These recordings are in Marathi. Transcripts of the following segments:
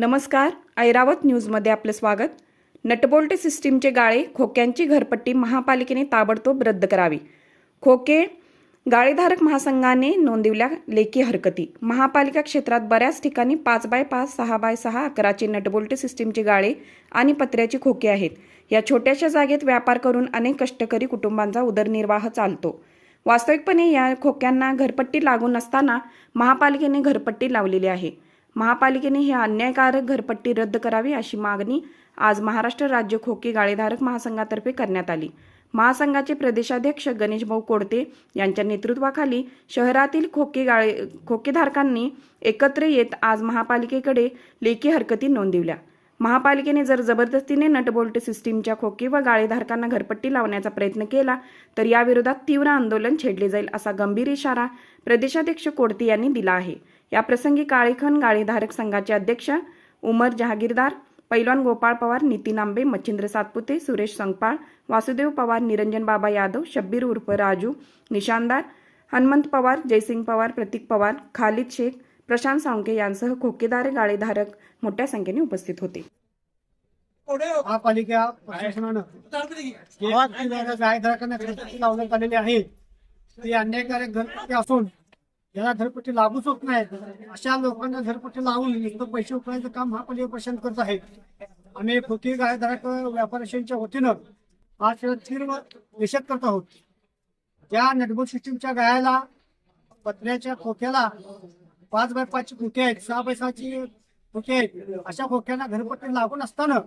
नमस्कार ऐरावत न्यूजमध्ये आपलं स्वागत. नटबोल्ट सिस्टीमचे गाळे खोक्यांची घरपट्टी महापालिकेने ताबडतोब रद्द करावी. खोके गाळेधारक महासंघाने नोंदवल्या लेखी हरकती. महापालिका क्षेत्रात बऱ्याच ठिकाणी पाच बाय पाच सहा बाय सहा अकराचे नटबोल्ट सिस्टीमचे गाळे आणि पत्र्याची खोके आहेत. या छोट्याशा जागेत व्यापार करून अनेक कष्टकरी कुटुंबांचा उदरनिर्वाह चालतो. वास्तविकपणे या खोक्यांना घरपट्टी लागून नसताना महापालिकेने घरपट्टी लावलेली आहे. महापालिकेने ही अन्यायकारक घरपट्टी रद्द करावी अशी मागणी आज महाराष्ट्र राज्य खोके गाळेधारक महासंघातर्फे करण्यात आली. महासंघाचे प्रदेशाध्यक्ष गणेशभाऊ कोडते यांच्या नेतृत्वाखाली शहरातील खोके गाळे खोकेधारकांनी एकत्र येत आज महापालिकेकडे लेखी हरकती नोंदवल्या. महापालिकेने जर जबरदस्तीने नटबोल्ट सिस्टीमच्या खोके व गाळेधारकांना घरपट्टी लावण्याचा प्रयत्न केला तर याविरोधात तीव्र आंदोलन छेडले जाईल असा गंभीर इशारा प्रदेशाध्यक्ष कोडते यांनी दिला आहे. याप्रसंगी काळेखन गाळेधारक संघाचे अध्यक्ष उमर जहागीरदार पैलवान गोपाळ पवार नितीन आंबे मच्छिंद्र सातपुते सुरेश संगपाळ वासुदेव पवार निरंजन बाबा यादव शब्बीर उर्फ राजू निशानदार हनुमंत पवार जयसिंग पवार प्रतीक पवार खालिद शेख प्रशांत सावंके यांसह खोकेदार गाळेधारक मोठ्या संख्येने उपस्थित होते. महापालिका प्रशासनानं गाळेधारकांना लावण्यात आलेले आहेत ते अन्यायकारक असून ज्याला घरपट्टी लागूच होत नाही. अशा लोकांना घरपट्टी लावून नुसतं पैसे उकळायचं काम हा महापालिका प्रशासन करत आहे. आम्ही पृथ्वी गायधारक व्यापाऱ्यांच्या वतीनं आज तीव्र निषेध करत आहोत. त्या नेटबोर्ड सिस्टीमच्या गायाला पत्र्याच्या खोक्याला पाच बाय पाचची खोके आहेत सहा बाय सहाची खोके आहेत. अशा खोक्यांना घरपट्टी लागून असताना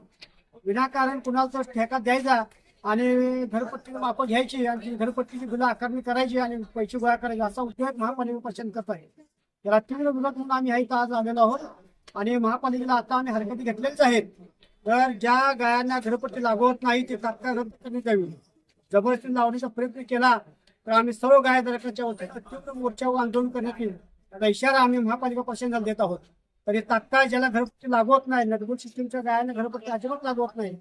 विनाकारण कुणाला तर ठेका द्यायचा आणि घरपट्टी माप घ्यायची आणि घरपट्टीची बिलं आकारणी करायची आणि पैसे गोळा करायचे असा उद्योग महापालिका करत आहे. याला तीव्र विरोध म्हणून आम्ही इथं आज आलेलो आहोत. आणि महापालिकेला आता आम्ही हरकती घेतलेच आहेत. तर ज्या गायांना घरपट्टी लागवत नाही ते तात्काळ रद्द करण्यात यावी जबरदस्ती लावण्याचा प्रयत्न केला तर आम्ही सर्व गायधारकांच्या वतीने तीव्र मोर्चावर आंदोलन करण्यात येईल त्याचा इशारा आम्ही महापालिका प्रशासनाला देत आहोत. तरी तात्काळ ज्याला घरपट्टी लागवत नाही नदबुल सिस्टीमच्या गायांना घरपट्टी अजिबात लागवत नाही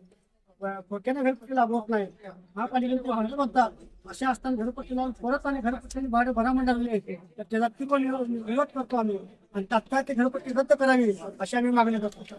खोक्याने घरपट्टी लागवत नाही? महापालिकेने भाडं म्हणतात असे असताना घरपट्टी लावून परत आणि घरपट्टीने भाडं भरा मंडळले तर त्याचा तीव्र विरोध करतो आम्ही. आणि तात्काळ ते घरपट्टी रद्द करावी अशी आम्ही मागणी करतो.